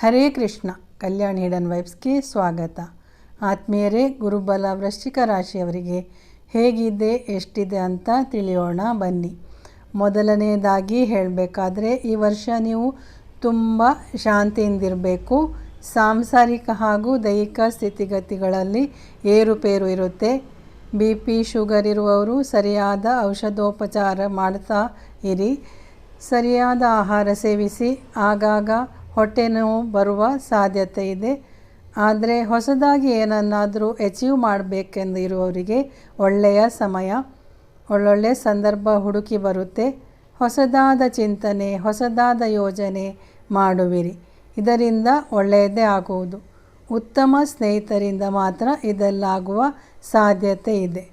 ಹರೇ Krishna, Kalyan hidden ವೈಬ್ಸ್ಗೆ ಸ್ವಾಗತ. ಆತ್ಮೀಯರೇ, ಗುರುಬಲ ವೃಶ್ಚಿಕ ರಾಶಿಯವರಿಗೆ ಹೇಗಿದೆ, ಎಷ್ಟಿದೆ ಅಂತ ತಿಳಿಯೋಣ, ಬನ್ನಿ. ಮೊದಲನೆಯದಾಗಿ ಹೇಳಬೇಕಾದ್ರೆ, ಈ ವರ್ಷ ನೀವು ತುಂಬ ಶಾಂತಿಯಿಂದಿರಬೇಕು. ಸಾಂಸಾರಿಕ ಹಾಗೂ ದೈಹಿಕ ಸ್ಥಿತಿಗತಿಗಳಲ್ಲಿ ಏರುಪೇರು ಇರುತ್ತೆ. ಬಿ ಪಿ ಶುಗರ್ ಇರುವವರು ಸರಿಯಾದ ಔಷಧೋಪಚಾರ ಮಾಡ್ತಾ ಇರಿ. ಸರಿಯಾದ ಆಹಾರ ಸೇವಿಸಿ. ಆಗಾಗ ಹೊಟ್ಟೆ ನೋವು ಬರುವ ಸಾಧ್ಯತೆ ಇದೆ. ಆದರೆ ಹೊಸದಾಗಿ ಏನನ್ನಾದರೂ ಅಚೀವ್ ಮಾಡಬೇಕೆಂದು ಇರುವವರಿಗೆ ಒಳ್ಳೆಯ ಸಮಯ, ಒಳ್ಳೊಳ್ಳೆ ಸಂದರ್ಭ ಹುಡುಕಿ ಬರುತ್ತೆ. ಹೊಸದಾದ ಚಿಂತನೆ, ಹೊಸದಾದ ಯೋಜನೆ ಮಾಡುವಿರಿ. ಇದರಿಂದ ಒಳ್ಳೆಯದೇ ಆಗುವುದು. ಉತ್ತಮ ಸ್ನೇಹಿತರಿಂದ ಮಾತ್ರ ಇದೆಲ್ಲಾಗುವ ಸಾಧ್ಯತೆ ಇದೆ.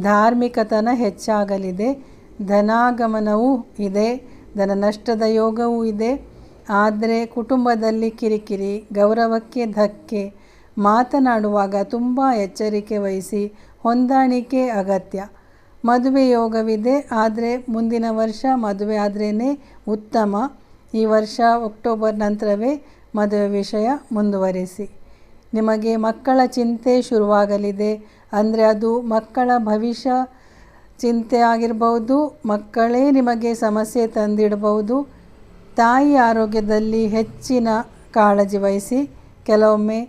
ಧಾರ್ಮಿಕತನ ಹೆಚ್ಚಾಗಲಿದೆ. ಧನಾಗಮನವೂ ಇದೆ. ಧನ ನಷ್ಟದ ಯೋಗವೂ ಇದೆ. ಆದರೆ ಕುಟುಂಬದಲ್ಲಿ ಕಿರಿಕಿರಿ, ಗೌರವಕ್ಕೆ ಧಕ್ಕೆ ಮಾತನಾಡುವಾಗ ತುಂಬ ಎಚ್ಚರಿಕೆ ವಹಿಸಿ ಹೊಂದಾಣಿಕೆ ಅಗತ್ಯ. ಮದುವೆ ಯೋಗವಿದೆ, ಆದರೆ ಮುಂದಿನ ವರ್ಷ ಮದುವೆ ಆದ್ರೇ ಉತ್ತಮ. ಈ ವರ್ಷ ಅಕ್ಟೋಬರ್ ನಂತರವೇ ಮದುವೆ ವಿಷಯ ಮುಂದುವರಿಸಿ. ನಿಮಗೆ ಮಕ್ಕಳ ಚಿಂತೆ ಶುರುವಾಗಲಿದೆ, ಅಂದರೆ ಅದು ಮಕ್ಕಳ ಭವಿಷ್ಯ ಚಿಂತೆ ಆಗಿರ್ಬೋದು ಮಕ್ಕಳೇ ನಿಮಗೆ ಸಮಸ್ಯೆ ತಂದಿಡಬಹುದು. ತಾಯಿ ಆರೋಗ್ಯದಲ್ಲಿ ಹೆಚ್ಚಿನ ಕಾಳಜಿ ವಹಿಸಿ ಕೆಲವೊಮ್ಮೆ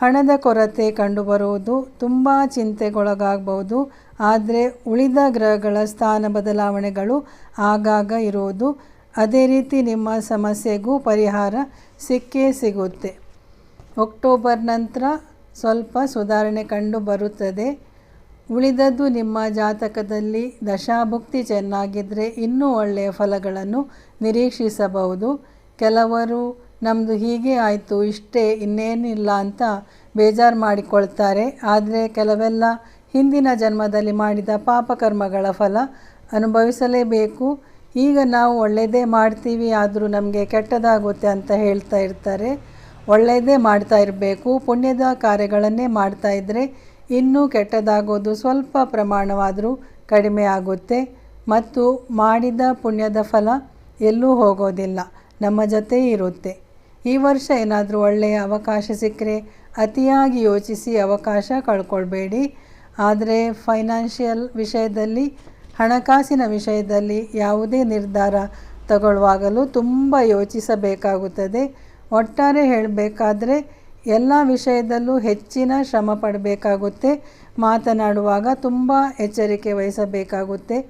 ಹಣದ ಕೊರತೆ ಕಂಡುಬರುವುದು ತುಂಬ ಚಿಂತೆಗೊಳಗಾಗಬಹುದು. ಆದರೆ ಉಳಿದ ಗ್ರಹಗಳ ಸ್ಥಾನ ಬದಲಾವಣೆಗಳು ಆಗಾಗ ಇರುವುದು. ಅದೇ ರೀತಿ ನಿಮ್ಮ ಸಮಸ್ಯೆಗೂ ಪರಿಹಾರ ಸಿಕ್ಕೇ ಸಿಗುತ್ತೆ. ಅಕ್ಟೋಬರ್ ನಂತರ ಸ್ವಲ್ಪ ಸುಧಾರಣೆ ಕಂಡು ಬರುತ್ತದೆ. ಉಳಿದದ್ದು ನಿಮ್ಮ ಜಾತಕದಲ್ಲಿ ದಶಾಭುಕ್ತಿ ಚೆನ್ನಾಗಿದ್ದರೆ ಇನ್ನೂ ಒಳ್ಳೆಯ ಫಲಗಳನ್ನು ನಿರೀಕ್ಷಿಸಬಹುದು. ಕೆಲವರು ನಮ್ಮದು ಹೀಗೆ ಆಯಿತು, ಇಷ್ಟೇ, ಇನ್ನೇನಿಲ್ಲ ಅಂತ ಬೇಜಾರು ಮಾಡಿಕೊಳ್ತಾರೆ. ಆದರೆ ಕೆಲವೆಲ್ಲ ಹಿಂದಿನ ಜನ್ಮದಲ್ಲಿ ಮಾಡಿದ ಪಾಪಕರ್ಮಗಳ ಫಲ ಅನುಭವಿಸಲೇಬೇಕು. ಈಗ ನಾವು ಒಳ್ಳೆಯದೇ ಮಾಡ್ತೀವಿ, ಆದರೂ ನಮಗೆ ಕೆಟ್ಟದಾಗುತ್ತೆ ಅಂತ ಹೇಳ್ತಾ ಇರ್ತಾರೆ. ಒಳ್ಳೆಯದೇ ಮಾಡ್ತಾ ಇರಬೇಕು, ಪುಣ್ಯದ ಕಾರ್ಯಗಳನ್ನೇ ಮಾಡ್ತಾ ಇದ್ದರೆ ಇನ್ನೂ ಕೆಟ್ಟದಾಗೋದು ಸ್ವಲ್ಪ ಪ್ರಮಾಣವಾದರೂ ಕಡಿಮೆ ಆಗುತ್ತೆ ಮತ್ತು ಮಾಡಿದ ಪುಣ್ಯದ ಫಲ ಎಲ್ಲೂ ಹೋಗೋದಿಲ್ಲ, ನಮ್ಮ ಜೊತೆ ಇರುತ್ತೆ. ಈ ವರ್ಷ ಏನಾದರೂ ಒಳ್ಳೆಯ ಅವಕಾಶ ಸಿಕ್ಕರೆ ಅತಿಯಾಗಿ ಯೋಚಿಸಿ ಅವಕಾಶ ಕಳ್ಕೊಳ್ಬೇಡಿ. ಆದರೆ ಫೈನಾನ್ಷಿಯಲ್ ವಿಷಯದಲ್ಲಿ, ಹಣಕಾಸಿನ ವಿಷಯದಲ್ಲಿ ಯಾವುದೇ ನಿರ್ಧಾರ ತಗೊಳ್ಳುವಾಗಲೂ ತುಂಬ ಯೋಚಿಸಬೇಕಾಗುತ್ತದೆ. ಒಟ್ಟಾರೆ ಹೇಳಬೇಕಾದ್ರೆ ಎಲ್ಲ ವಿಷಯದಲ್ಲೂ ಹೆಚ್ಚಿನ ಶ್ರಮ ಪಡಬೇಕಾಗುತ್ತೆ. ಮಾತನಾಡುವಾಗ ತುಂಬ ಎಚ್ಚರಿಕೆ ವಹಿಸಬೇಕಾಗುತ್ತೆ.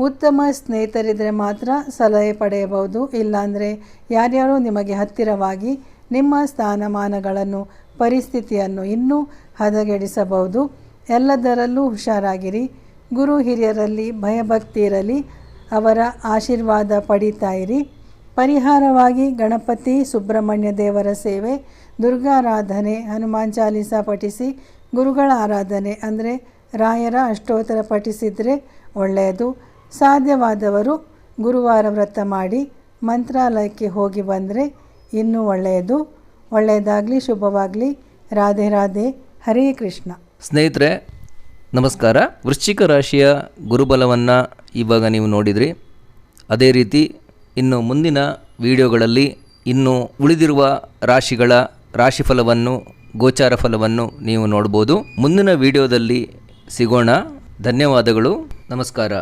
ಉತ್ತಮ ಸ್ನೇಹಿತರಿದ್ದರೆ ಮಾತ್ರ ಸಲಹೆ ಪಡೆಯಬಹುದು. ಇಲ್ಲಾಂದರೆ ಯಾರ್ಯಾರೋ ನಿಮಗೆ ಹತ್ತಿರವಾಗಿ ನಿಮ್ಮ ಸ್ಥಾನಮಾನಗಳನ್ನು, ಪರಿಸ್ಥಿತಿಯನ್ನು ಇನ್ನೂ ಹದಗೆಡಿಸಬಹುದು. ಎಲ್ಲದರಲ್ಲೂ ಹುಷಾರಾಗಿರಿ. ಗುರು ಹಿರಿಯರಲ್ಲಿ, ಭಯಭಕ್ತಿ ಇರಲಿ, ಅವರ ಆಶೀರ್ವಾದ ಪಡೀತಾ ಇರಿ. ಪರಿಹಾರವಾಗಿ ಗಣಪತಿ ಸುಬ್ರಹ್ಮಣ್ಯ ದೇವರ ಸೇವೆ ದುರ್ಗಾರಾಧನೆ, ಹನುಮಾನ್ ಚಾಲೀಸ ಪಠಿಸಿ, ಗುರುಗಳ ಆರಾಧನೆ ಅಂದರೆ ರಾಯರ ಅಷ್ಟೋತ್ತರ ಪಠಿಸಿದರೆ ಒಳ್ಳೆಯದು. ಸಾಧ್ಯವಾದವರು ಗುರುವಾರ ವ್ರತ ಮಾಡಿ ಮಂತ್ರಾಲಯಕ್ಕೆ ಹೋಗಿ ಬಂದರೆ ಇನ್ನೂ ಒಳ್ಳೆಯದು. ಒಳ್ಳೆಯದಾಗಲಿ, ಶುಭವಾಗಲಿ. ರಾಧೆ ರಾಧೆ. ಹರೇ ಕೃಷ್ಣ. ಸ್ನೇಹಿತರೆ, ನಮಸ್ಕಾರ. ವೃಶ್ಚಿಕ ರಾಶಿಯ ಗುರುಬಲವನ್ನು ಇವಾಗ ನೀವು ನೋಡಿದ್ರಿ. ಅದೇ ರೀತಿ ಇನ್ನು ಮುಂದಿನ ವಿಡಿಯೋಗಳಲ್ಲಿ ಇನ್ನು ಉಳಿದಿರುವ ರಾಶಿಗಳ ರಾಶಿಫಲವನ್ನು ಗೋಚಾರ ಫಲವನ್ನು ನೀವು ನೋಡ್ಬೋದು. ಮುಂದಿನ ವಿಡಿಯೋದಲ್ಲಿ ಸಿಗೋಣ. ಧನ್ಯವಾದಗಳು. ನಮಸ್ಕಾರ.